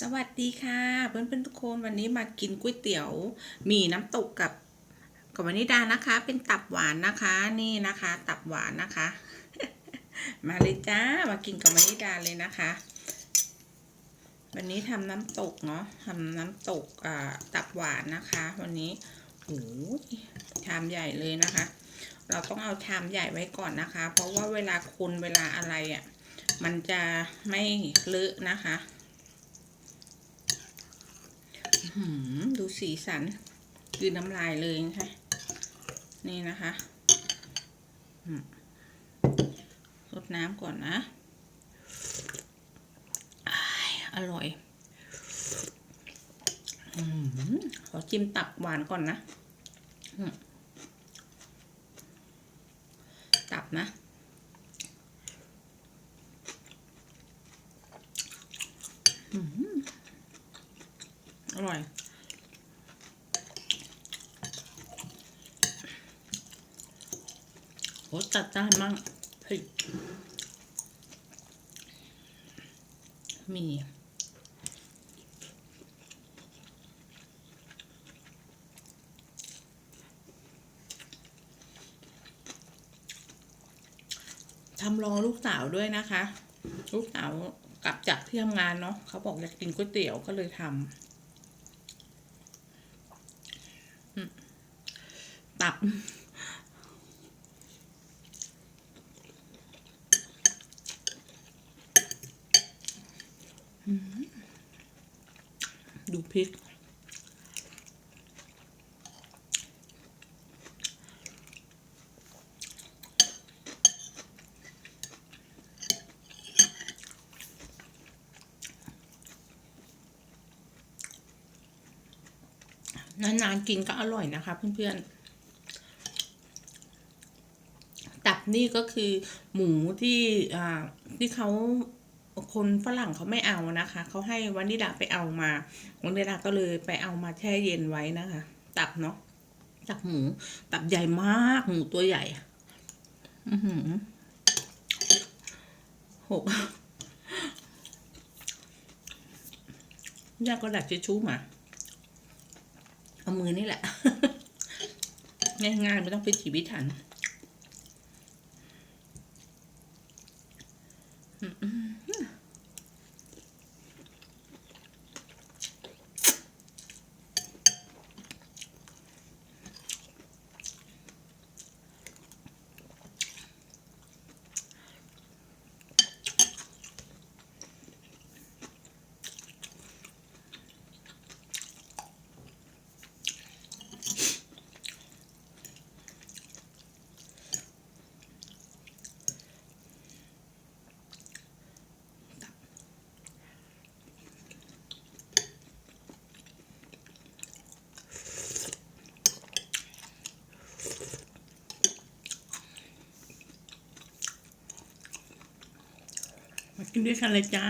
สวัสดีค่ะ เพื่อนๆทุกคนวันนี้มากินก๋วยเตี๋ยวหมี่น้ำตกกับกับวานิดานะคะ เป็นตับหวานนะคะนี่นะคะ ตับหวานนะคะ มาเลยจ้ามากินกับวานิดาเลยนะคะ วันนี้ทำน้ำตกเนาะทำน้ำตกอ่าตับหวานนะคะ วันนี้โอ้ชามใหญ่เลยนะคะ เราต้องเอาชามใหญ่ไว้ก่อนนะคะ เพราะว่าเวลาคนเวลาอะไรอะ่ะมันจะไม่เลอะนะคะ ดูสีสัน คือน้ำลายเลยนะคะนี่นะคะรดน้ำก่อนนะ อร่อยอขอจิ้มตับหวานก่อนนะ ตับนะอืม ร่อยโอ้จัดจ้านมากเฮ้ยมีทำรอลูกสาวด้วยนะคะ ลูกสาวกลับจากที่ทำงานเนาะเขาบอกอยากกินก๋วยเตี๋ยวก็เลยทำอืม ตับ ดูพริก นานๆกินก็อร่อยนะคะเพื่อนๆ ตับนี่ก็คือหมูที่อ่าที่เขาคนฝรั่งเขาไม่เอานะคะ เขาให้วันนิดาไปเอามาวันนิดาก็เลยไปเอามาแช่เย็นไว้นะคะ ตับเนาะตับหมู ตับใหญ่มากหมูตัวใหญ่อือหือหกย่าก็ดักจะชู้มา เอามือนี่แหละ ง่ายๆไม่ต้องเป็นชีวิตถันมา กินด้วยกันเลยจ้า